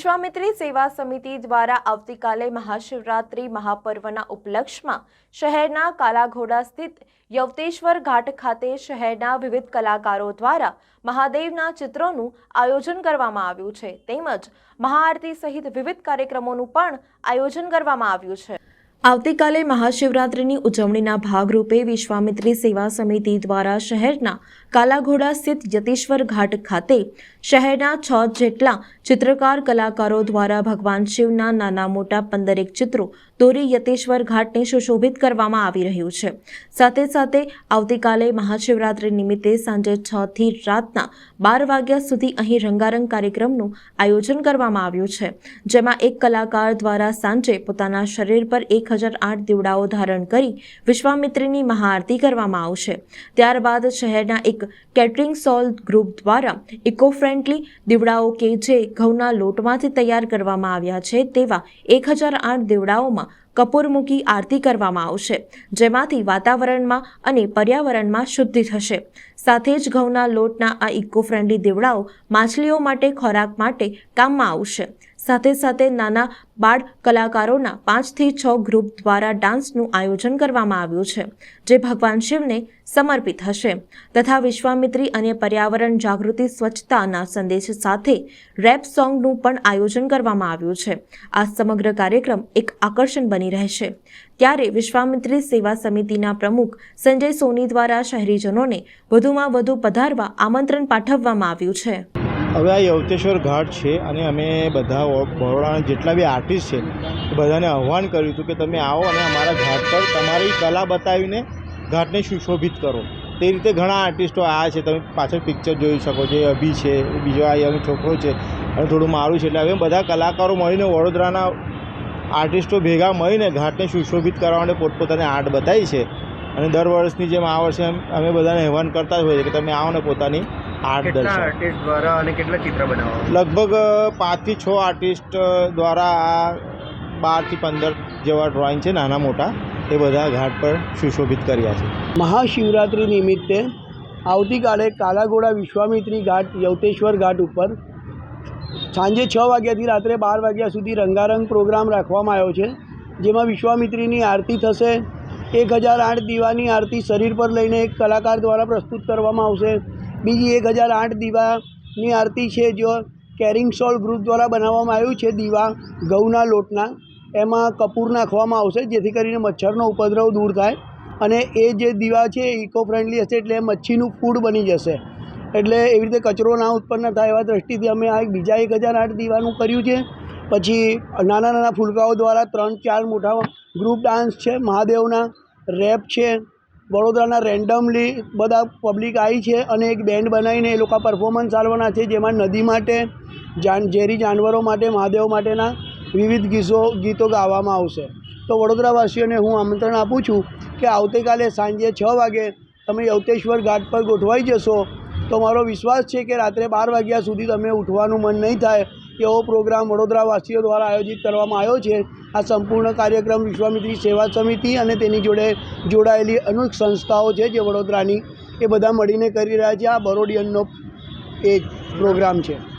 વિશ્વામિત્રી સેવા સમિતિ દ્વારા આવતીકાલે મહાશિવરાત્રિ મહાપર્વના ઉપલક્ષમાં શહેરના કાલાઘોડા સ્થિત યવતેશ્વર ઘાટ ખાતે શહેરના વિવિધ કલાકારો દ્વારા મહાદેવના ચિત્રોનું આયોજન કરવામાં આવ્યું છે. તેમજ મહાઆરતી સહિત વિવિધ કાર્યક્રમોનું પણ આયોજન કરવામાં આવ્યું છે. આવતીકાલે મહાશિવરાત્રિની ઉજવણીના ભાગરૂપે વિશ્વામિત્રી સેવા સમિતિ દ્વારા શહેરના કાલાઘોડા સ્થિત યતીશ્વર ઘાટ ખાતે શહેરના છ જેટલા ચિત્રકાર કલાકારો દ્વારા ભગવાન શિવના નાના મોટા પંદરેક ચિત્રો દોરી યતેશ્વર ઘાટને સુશોભિત કરવામાં આવી રહ્યું છે. સાથે સાથે આવતીકાલે મહાશિવરાત્રિ નિમિત્તે સાંજે છ થી રાતના બાર વાગ્યા સુધી અહીં રંગારંગ કાર્યક્રમનું આયોજન કરવામાં આવ્યું છે, જેમાં એક કલાકાર દ્વારા સાંજે પોતાના શરીર પર એક હજાર આઠ દીવડાઓ ધારણ કરી વિશ્વામિત્રીની મહાઆરતી કરવામાં આવશે. ત્યારબાદ શહેરના એક કેટરિંગ સોલ ગ્રુપ દ્વારા ઇકો ફ્રેન્ડલી દીવડાઓ કે જે ઘઉંના લોટમાંથી તૈયાર કરવામાં આવ્યા છે તેવા એક હજાર આઠ દીવડાઓમાં કપૂર મૂકી આરતી કરવામાં આવશે, જેમાંથી વાતાવરણમાં અને પર્યાવરણમાં શુદ્ધિ થશે. સાથે જ ઘઉંના લોટના આ ઇકો ફ્રેન્ડલી દીવડાઓ માછલીઓ માટે ખોરાક માટે કામમાં આવશે. સાથે સાથે નાના બાળ કલાકારોના પાંચથી છ ગ્રુપ દ્વારા ડાન્સનું આયોજન કરવામાં આવ્યું છે, જે ભગવાન શિવને સમર્પિત હશે. તથા વિશ્વામિત્રી અને પર્યાવરણ જાગૃતિ સ્વચ્છતાના સંદેશ સાથે રેપ સોંગનું પણ આયોજન કરવામાં આવ્યું છે. આ સમગ્ર કાર્યક્રમ એક આકર્ષણ બની રહેશે. ત્યારે વિશ્વામિત્રી સેવા સમિતિના પ્રમુખ સંજય સોની દ્વારા શહેરીજનોને વધુમાં વધુ પધારવા આમંત્રણ પાઠવવામાં આવ્યું છે. હવે આ યવતેશ્વર ઘાટ છે અને અમે બધા બરોડાના જેટલા બી આર્ટિસ્ટ છે, એ બધાને આહ્વાન કર્યું હતું કે તમે આવો અને અમારા ઘાટ પર તમારી કલા બતાવીને ઘાટને સુશોભિત કરો. તે રીતે ઘણા આર્ટિસ્ટો આવ્યા છે, તમે પાછળ પિક્ચર જોઈ શકો છો અભી છે બીજો આ યંગ છોકરો છે, અને થોડું મારું છે, એટલે હવે બધા કલાકારો મળીને વડોદરાના આર્ટિસ્ટો ભેગા મળીને ઘાટને સુશોભિત કરવા માટે પોતપોતાની આર્ટ બતાવી છે. અને દર વર્ષની જેમ આ વર્ષે અમે બધાને આહ્વાન કરતા જ હોઈએ કે તમે આવો ને પોતાની આર્ટ આર્ટિસ્ટ દ્વારા અને કેટલા ચિત્ર બનાવવા? લગભગ પાંચથી છ આર્ટિસ્ટ દ્વારા આ બારથી પંદર જેવા ડ્રોઈંગ છે નાના મોટા એ બધા ઘાટ પર સુશોભિત કર્યા છે. મહાશિવરાત્રિ નિમિત્તે આવતીકાલે કાલાઘોડા વિશ્વામિત્રી ઘાટ યવતેશ્વર ઘાટ ઉપર સાંજે છ વાગ્યાથી રાત્રે બાર વાગ્યા સુધી રંગારંગ પ્રોગ્રામ રાખવામાં આવ્યો છે જેમાં વિશ્વામિત્રીની આરતી થશે એક હજાર આઠ દીવાની આરતી શરીર પર લઈને એક કલાકાર દ્વારા પ્રસ્તુત કરવામાં આવશે બીજી એક હજાર આઠ દીવાની આરતી છે જો કેરિંગ સોલ ગ્રુપ દ્વારા બનાવવામાં આવ્યું છે, દીવા ઘઉંના લોટના. એમાં કપૂર નાખવામાં આવશે, જેથી કરીને મચ્છરનો ઉપદ્રવ દૂર થાય. અને એ જે દીવા છે, એ ઇકો ફ્રેન્ડલી હશે એટલે મચ્છીનું ફૂડ બની જશે. એટલે એવી રીતે કચરો ના ઉત્પન્ન થાય એવા દ્રષ્ટિથી અમે આ બીજા એક હજાર આઠ દીવાનું કર્યું છે. પછી નાના નાના ફૂલકાઓ દ્વારા ત્રણ ચાર મોટા ગ્રુપ ડાન્સ છે, મહાદેવના, રેપ છે વડોદરાના રેન્ડમલી બધા પબ્લિક આવી છે અને એક બેન્ડ બનાવીને એ લોકો પરફોર્મન્સ આલવાના છે, જેમાં નદી માટે, જાન, ઝેરી જાનવરો માટે, મહાદેવ માટેના વિવિધ ગીતો ગીતો ગાવામાં આવશે. તો વડોદરાવાસીઓને હું આમંત્રણ આપું છું કે આવતીકાલે સાંજે છ વાગે તમે યવતેશ્વર ઘાટ પર ગોઠવાઈ જશો. તો મારો વિશ્વાસ છે કે રાત્રે બાર વાગ્યા સુધી તમે ઉઠવાનું મન નહીં થાય એવો પ્રોગ્રામ વડોદરાવાસીઓ દ્વારા આયોજિત કરવામાં આવ્યો છે, આ સંપૂર્ણ કાર્યક્રમ વિશ્વામિત્રી સેવા સમિતિ અને તેની જોડે જોડાયેલી અનેક સંસ્થાઓ છે જે વડોદરાની એ બધા મળીને કરી રહ્યા છે. આ બરોડિયનનો એ પ્રોગ્રામ છે.